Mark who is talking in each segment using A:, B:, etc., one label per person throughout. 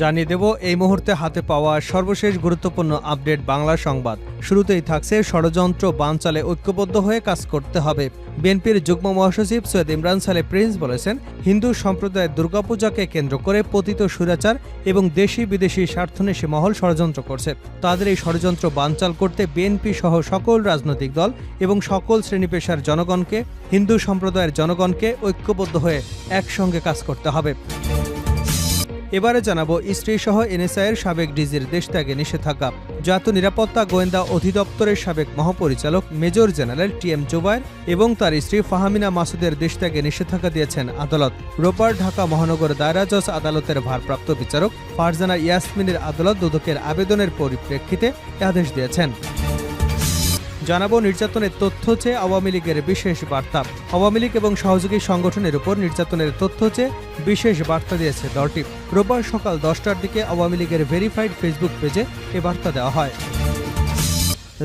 A: জানিয়ে দেব, এই মুহূর্তে হাতে পাওয়া সর্বশেষ গুরুত্বপূর্ণ আপডেট বাংলা সংবাদ। শুরুতেই থাকছে ষড়যন্ত্র, বানচালে ঐক্যবদ্ধ হয়ে কাজ করতে হবে। বিএনপির যুগ্ম মহাসচিব সৈয়দ ইমরান সালে প্রিন্স বলেছেন, হিন্দু সম্প্রদায়ের দুর্গাপূজাকে কেন্দ্র করে পতিত সুরাচার এবং দেশি বিদেশি স্বার্থনেশী মহল ষড়যন্ত্র করছে। তাদের এই ষড়যন্ত্র বানচাল করতে বিএনপি সহ সকল রাজনৈতিক দল এবং সকল শ্রেণি পেশার জনগণকে, হিন্দু সম্প্রদায়ের জনগণকে ঐক্যবদ্ধ হয়ে একসঙ্গে কাজ করতে হবে। এবারে জানাব স্ত্রী সহ এনএসআইয়ের সাবেক ডিজির দেশত্যাগে নিষেধাজ্ঞা। জাতীয় নিরাপত্তা গোয়েন্দা অধিদপ্তরের সাবেক মহাপরিচালক major general T M Zobayer এবং তার স্ত্রী ফাহামিনা মাসুদের দেশত্যাগে নিষেধাজ্ঞা দিয়েছেন আদালত। রোববার ঢাকা মহানগর দায়রা জজ আদালতের ভারপ্রাপ্ত বিচারক ফারজানা ইয়াসমিনের আদালত দুদকের আবেদনের পরিপ্রেক্ষিতে আদেশ দিয়েছেন। জানাব নির্যাতনের তথ্য চেয়ে আওয়ামী লীগের বিশেষ বার্তা। আওয়ামী লীগ এবং সহযোগী সংগঠনের উপর নির্যাতনের তথ্য চেয়ে বিশেষ বার্তা দিয়েছে দলটি। রোববার সকাল দশটার দিকে আওয়ামী লীগের ভেরিফাইড ফেসবুক পেজে এ বার্তা দেওয়া হয়।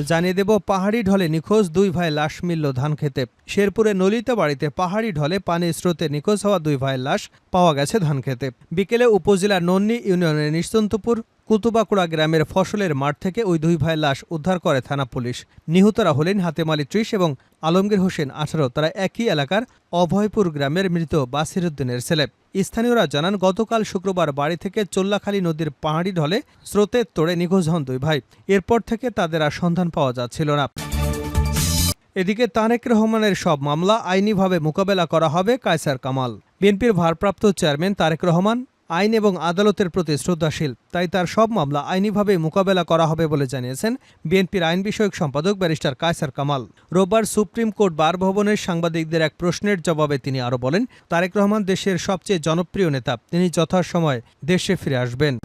A: জানিয়ে দেব, পাহাড়ি ঢলে নিখোঁজ দুই ভাই লাশ মিলল ধান খেতে। শেরপুরে নলিতা বাড়িতে পাহাড়ি ঢলে পানির স্রোতে নিখোঁজ হওয়া দুই ভাইয়ের লাশ পাওয়া গেছে ধান খেতে। বিকেলে উপজেলার নন্নি ইউনিয়নের নিস্তন্তপুর কুতুবাকুড়া গ্রামের ফসলের মাঠ থেকে ওই দুই ভাইয়ের লাশ উদ্ধার করে থানা পুলিশ। নিহতরা হলেন হাতেমালি ত্রিশ এবং আলমগীর হোসেন আঠারো। তারা একই এলাকার অভয়পুর গ্রামের মৃত বাসিরুদ্দিনের ছেলে। স্থানীয়রা জানান, গতকাল শুক্রবার বাড়ি থেকে চল্লাখালী নদীর পাহাড়ি ঢলে স্রোতের তোড়ে নিখোঁজ হন দুই ভাই। এরপর থেকে তাদের আর সন্ধান পাওয়া যাচ্ছিল না। এদিকে তারেক রহমানের সব মামলা আইনিভাবে মোকাবেলা করা হবে কায়সার কামাল। বিএনপির ভারপ্রাপ্ত চেয়ারম্যান তারেক রহমান আইন এবং আদালতের প্রতি শ্রদ্ধাশীল। তাই তার সব মামলা আইনিভাবে মোকাবেলা করা হবে বলে জানিয়েছেন বিএনপির আইন বিষয়ক সম্পাদক ব্যারিস্টার কায়সার কামাল। রোববার সুপ্রিম কোর্ট বার ভবনের সাংবাদিকদের এক প্রশ্নের জবাবে তিনি আরও বলেন, তারেক রহমান দেশের সবচেয়ে জনপ্রিয় নেতা, তিনি যথাসময় দেশে ফিরে আসবেন।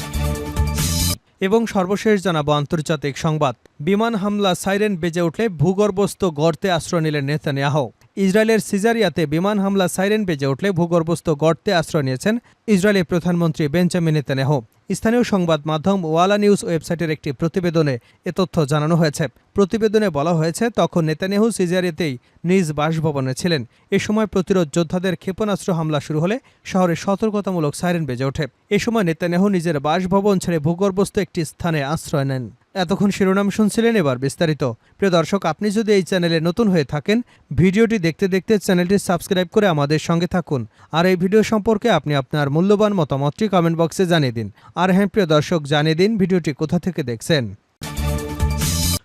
A: এবং সর্বশেষ জানাব আন্তর্জাতিক সংবাদ। বিমান হামলা সাইরেন বেজে উঠলে ভূগর্ভস্থ গর্তে আশ্রয় নিলেন নেতানিয়াহ। ইসরায়েলের সিজারিয়াতে বিমান হামলা সাইরেন বেজে উঠলে ভূগর্ভস্থ গর্তে আশ্রয় নিয়েছেন ইসরায়েলের প্রধানমন্ত্রী বেঞ্জামিন নেতানিয়াহ স্থানীয় সংবাদ মাধ্যম ওয়ালা নিউজ ওয়েবসাইটের একটি প্রতিবেদনে এ তথ্য জানানো হয়েছে। প্রতিবেদনে বলা হয়েছে, তখন নেতানিয়াহু সিজারিয়াতেই নিজ বাসভবনে ছিলেন। এ সময় প্রতিরোধ যোদ্ধাদের ক্ষেপণাস্ত্র হামলা শুরু হলে শহরে সতর্কতামূলক সাইরেন বেজে ওঠে। এ সময় নেতানিয়াহু নিজের বাসভবন ছেড়ে ভূগর্ভস্থ একটি স্থানে আশ্রয় নেন। এতক্ষণ শিরোনাম শুনছিলেন এবার বিস্তারিত। প্রিয় দর্শক, আপনি যদি এই চ্যানেলে নতুন হয়ে থাকেন, ভিডিওটি দেখতে দেখতে চ্যানেলটি সাবস্ক্রাইব করে আমাদের সঙ্গে থাকুন। আর এই ভিডিও সম্পর্কে আপনি আপনার মূল্যবান মতামতটি কমেন্ট বক্সে জানিয়ে দিন। আর হ্যাঁ প্রিয় দর্শক, জানিয়ে দিন ভিডিওটি কোথা থেকে দেখছেন।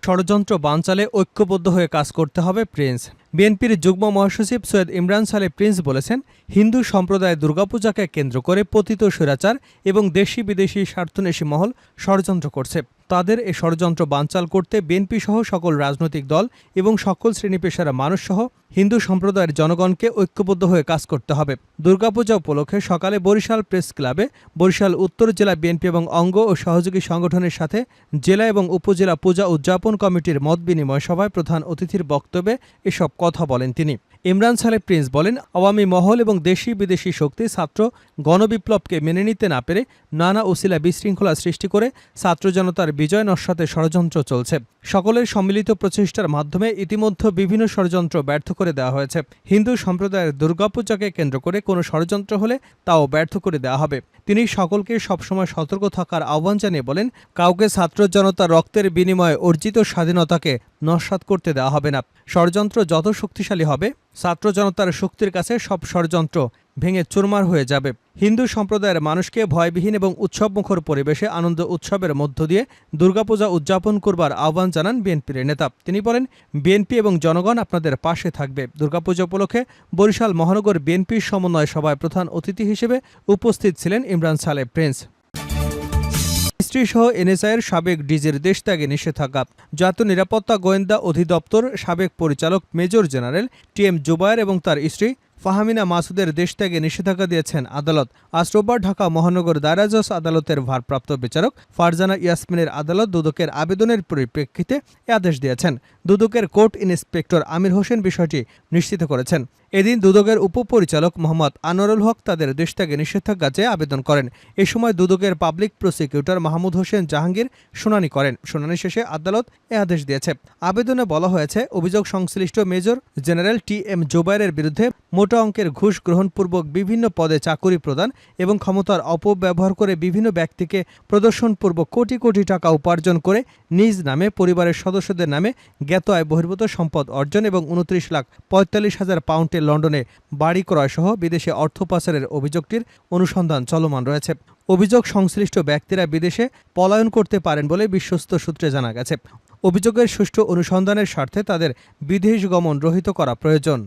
A: ষড়যন্ত্র বানচালে ঐক্যবদ্ধ হয়ে কাজ করতে হবে প্রিন্স। বিএনপির যুগ্ম মহাসচিব সৈয়দ ইমরান সালে প্রিন্স বলেছেন, হিন্দু সম্প্রদায় দুর্গাপূজাকে কেন্দ্র করে পতিত স্বৈরাচার এবং দেশি বিদেশি স্বার্থনেশী মহল ষড়যন্ত্র করছে। তাদের এ ষড়যন্ত্র বানচাল করতে বিএনপি সহ সকল রাজনৈতিক দল এবং সকল শ্রেণি পেশার মানুষ সহ হিন্দু সম্প্রদায়ের জনগণকে ঐক্যবদ্ধ হয়ে কাজ করতে হবে। দুর্গাপূজা উপলক্ষে সকালে বরিশাল প্রেস ক্লাবে বরিশাল উত্তর জেলা বিএনপি এবং অঙ্গ ও সহযোগী সংগঠনের সাথে জেলা এবং উপজেলা পূজা উদযাপন কমিটির মত বিনিময় সভায় প্রধান অতিথির বক্তব্যে এসব কথা বলেন তিনি। ইমরান সালে প্রিন্স বলেন, আওয়ামী মহল এবং দেশি বিদেশি শক্তি ছাত্র গণবিপ্লবকে মেনে নিতে না পেরে নানা উসিলা বিশৃঙ্খলা সৃষ্টি করে ছাত্র জনতার বিজয় নস্বাতে ষড়যন্ত্র চলছে। সকলের সম্মিলিত প্রচেষ্টার মাধ্যমে ইতিমধ্যে বিভিন্ন ষড়যন্ত্র ব্যর্থ করে দেওয়া হয়েছে। হিন্দু সম্প্রদায়ের দুর্গাপূজাকে কেন্দ্র করে কোনো ষড়যন্ত্র হলে তাও ব্যর্থ করে দেওয়া হবে। তিনি সকলকে সবসময় সতর্ক থাকার আহ্বান জানিয়ে বলেন, কাউকে ছাত্র জনতার রক্তের বিনিময়ে অর্জিত স্বাধীনতাকে নস্বাত করতে দেওয়া হবে না। ষড়যন্ত্র যত শক্তিশালী হবে ছাত্র জনতার শক্তির কাছে সব ষড়যন্ত্র ভেঙে চুরমার হয়ে যাবে। হিন্দু সম্প্রদায়ের মানুষকে ভয়বিহীন এবং উৎসবমুখর পরিবেশে আনন্দ উৎসবের মধ্য দিয়ে দুর্গাপূজা উদযাপন করবার আহ্বান জানান বিএনপির নেতা। তিনি বলেন, বিএনপি এবং জনগণ আপনাদের পাশে থাকবে। দুর্গাপূজা উপলক্ষে বরিশাল মহানগর বিএনপির সমন্বয় সভায় প্রধান অতিথি হিসেবে উপস্থিত ছিলেন ইমরান সালে প্রিন্স। স্ত্রীসহ এনএসআইয়ের সাবেক ডিজের দেশত্যাগে নিষেধাজ্ঞা। জাতীয় নিরাপত্তা গোয়েন্দা অধিদপ্তর সাবেক পরিচালক major general T M Zubayer এবং তার স্ত্রী ফাহামিনা মাসুদের দেশত্যাগে নিষেধাজ্ঞা দিয়েছেন আদালত। আজ রোববার ঢাকা মহানগর দায়রাজজ আদালতের ভারপ্রাপ্ত বিচারক ফারজানা ইয়াসমিনের আদালত দুদকের আবেদনের পরিপ্রেক্ষিতে এ আদেশ দিয়েছেন। দুদকের কোর্ট ইন্সপেক্টর আমির হোসেন বিষয়টি নিশ্চিত করেছেন। এদিন দুদকের উপপরিচালক মোহাম্মদ আনোয়ারুল হক তাদের দেশত্যাগে নিষেধাজ্ঞা চেয়ে আবেদন করেন। এ সময় দুদকের পাবলিক প্রসিকিউটর মাহমুদ হোসেন জাহাঙ্গীর শুনানি করেন। শুনানি শেষে আদালত এ আদেশ দিয়েছে। আবেদনে বলা হয়েছে, অভিযোগ সংশ্লিষ্ট মেজর জেনারেল টি এম জোবাইরের বিরুদ্ধে মোটা অঙ্কের ঘুষ গ্রহণপূর্বক বিভিন্ন পদে চাকুরি প্রদান এবং ক্ষমতার অপব্যবহার করে বিভিন্ন ব্যক্তিকে প্রদর্শনপূর্বক কোটি কোটি টাকা উপার্জন করে নিজ নামে, পরিবারের সদস্যদের নামে জ্ঞাত আয় বহির্ভূত সম্পদ অর্জন এবং উনত্রিশ লাখ পঁয়তাল্লিশ হাজার পাউন্ডে লন্ডনে বাড়ি ক্রয়সহ বিদেশে অর্থ পাচারের অভিযোগটির অনুসন্ধান চলমান রয়েছে। অভিযোগ সংশ্লিষ্ট ব্যক্তিরা বিদেশে পলায়ন করতে পারেন বলে বিশ্বস্ত সূত্রে জানা গেছে। অভিযোগের সুষ্ঠু অনুসন্ধানের স্বার্থে তাদের বিদেশ গমন রহিত করা প্রয়োজন।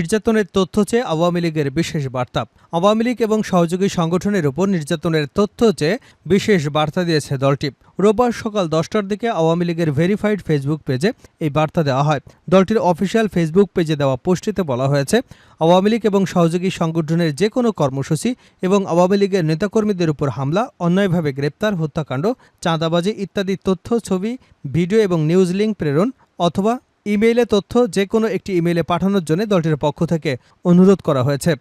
A: নির্যাতনের তথ্য চেয়ে আওয়ামী লীগের বিশেষ বার্তা। আওয়ামী লীগ এবং সহযোগী সংগঠনের উপর নির্যাতনের তথ্য চেয়ে বিশেষ বার্তা দিয়েছে দলটি। রোববার সকাল দশটার দিকে আওয়ামী লীগের ভেরিফাইড ফেসবুক পেজে এই বার্তা দেওয়া হয়। দলটির অফিসিয়াল ফেসবুক পেজে দেওয়া পোস্টটিতে বলা হয়েছে, আওয়ামী লীগ এবং সহযোগী সংগঠনের যে কোনো কর্মসূচি এবং আওয়ামী লীগের নেতাকর্মীদের উপর হামলা, অন্যায়ভাবে গ্রেপ্তার, হত্যাকাণ্ড, চাঁদাবাজি ইত্যাদি তথ্য, ছবি, ভিডিও এবং নিউজ লিঙ্ক প্রেরণ অথবা ইমেইলে তথ্য যে কোনো একটি ইমেইলে পাঠানোর জন্য দলটির পক্ষ থেকে অনুরোধ করা হয়েছে।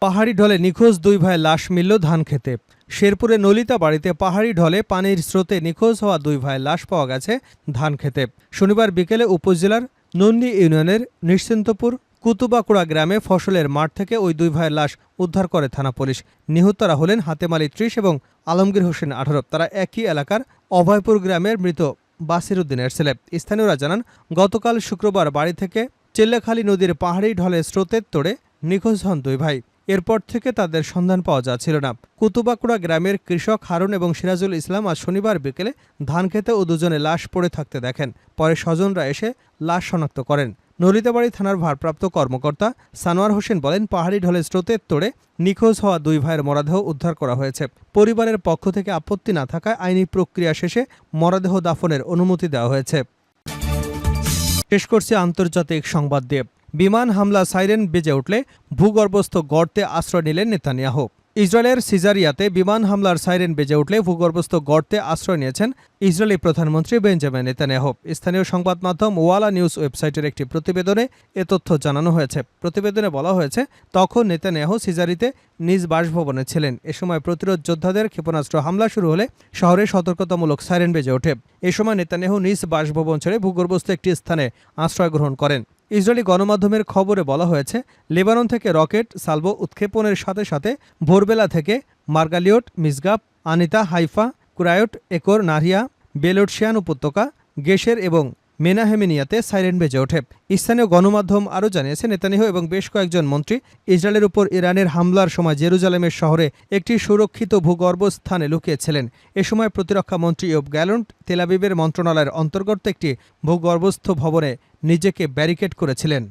A: পাহাড়ি ঢলে নিখোঁজ দুই ভাই লাশ মিলল ধান খেতে। শেরপুরে নলিতা বাড়িতে পাহাড়ি ঢলে পানির স্রোতে নিখোঁজ হওয়া দুই ভাই লাশ পাওয়া গেছে ধান খেতে। শনিবার বিকেলে উপজেলার নন্দী ইউনিয়নের নিশ্চিন্তপুর কুতুবাকুড়া গ্রামে ফসলের মাঠ থেকে ওই দুই ভাইয়ের লাশ উদ্ধার করে থানা পুলিশ। নিহতরা হলেন হাতেমালি ত্রিশ এবং আলমগীর হোসেন আঠারো। তারা একই এলাকার অভয়পুর গ্রামের মৃত বাসির উদ্দিনের ছেলে স্থানীয়রা জানান, গতকাল শুক্রবার বাড়ি থেকে চেল্লাখালী নদীর পাহাড়ি ঢলে স্রোতের তোড়ে নিখোঁজ হন দুই ভাই। এরপর থেকে তাদের সন্ধান পাওয়া যাচ্ছিল না। কুতুবাকুড়া গ্রামের কৃষক হারুন এবং সিরাজুল ইসলাম আজ শনিবার বিকেলে ধান খেতে ও দুজনে লাশ পড়ে থাকতে দেখেন। পরে স্বজনরা এসে লাশ শনাক্ত করেন। নলিতাবাড়ি থানার ভারপ্রাপ্ত কর্মকর্তা সানোয়ার হোসেন বলেন, পাহাড়ি ঢলে স্রোতের তোড়ে নিখোঁজ হওয়া দুই ভাইয়ের মরদেহ উদ্ধার করা হয়েছে। পরিবারের পক্ষ থেকে আপত্তি না থাকায় আইনি প্রক্রিয়া শেষে মরদেহ দাফনের অনুমতি দেওয়া হয়েছে। শেষ করছে আন্তর্জাতিক সংবাদ দিয়ে। বিমান হামলা সাইরেন বেজে উঠলে ভূগর্ভস্থ গর্তে আশ্রয় নিলেন নেতানিয়াহু। ইসরায়েলের সিজারিয়াতে বিমান হামলার সাইরেন বেজে উঠলে ভূগর্ভস্থ গর্তে আশ্রয় নিয়েছেন ইসরায়েলি প্রধানমন্ত্রী বেঞ্জামিন নেতানিয়াহু। স্থানীয় সংবাদ মাধ্যম ওয়ালা নিউজ ওয়েবসাইটের একটি প্রতিবেদনে এ তথ্য জানানো হয়েছে। প্রতিবেদনে বলা হয়েছে, তখন নেতানিয়াহু সিজারিতে নিজ বাসভবনে ছিলেন। এ সময় প্রতিরোধ যোদ্ধাদের ক্ষেপণাস্ত্র হামলা শুরু হলে শহরে সতর্কতামূলক সাইরেন বেজে ওঠে। এ সময় নেতানিয়াহু নিজ বাসভবন ছেড়ে ভূগর্ভস্থ একটি স্থানে আশ্রয় গ্রহণ করেন। ইসরায়েলি গণমাধ্যমের খবরে বলা হয়েছে, লেবানন থেকে রকেট সালভো উৎক্ষেপণের সাথে সাথে ভোরবেলা থেকে Margaliot Misgav Hanita, Haifa, Kiryat, Acre, Nahariya, বেলোটশিয়ান উপত্যকা, গেশের এবং মেনাহেমিনিয়াতে সাইরেন বেজে ওঠে। স্থানীয় গণমাধ্যম আরও জানিয়েছে, নেতানিয়াহু এবং বেশ কয়েকজন মন্ত্রী ইসরায়েলের উপর ইরানের হামলার সময় জেরুজালেমের শহরে একটি সুরক্ষিত ভূগর্ভস্থানে লুকিয়েছিলেন। এ সময় প্রতিরক্ষা মন্ত্রী ইয়ব গ্যালন্ট তেলাবিবের মন্ত্রণালয়ের অন্তর্গত একটি ভূগর্ভস্থ ভবনে নিজেকে ব্যারিকেড করেছিলেন।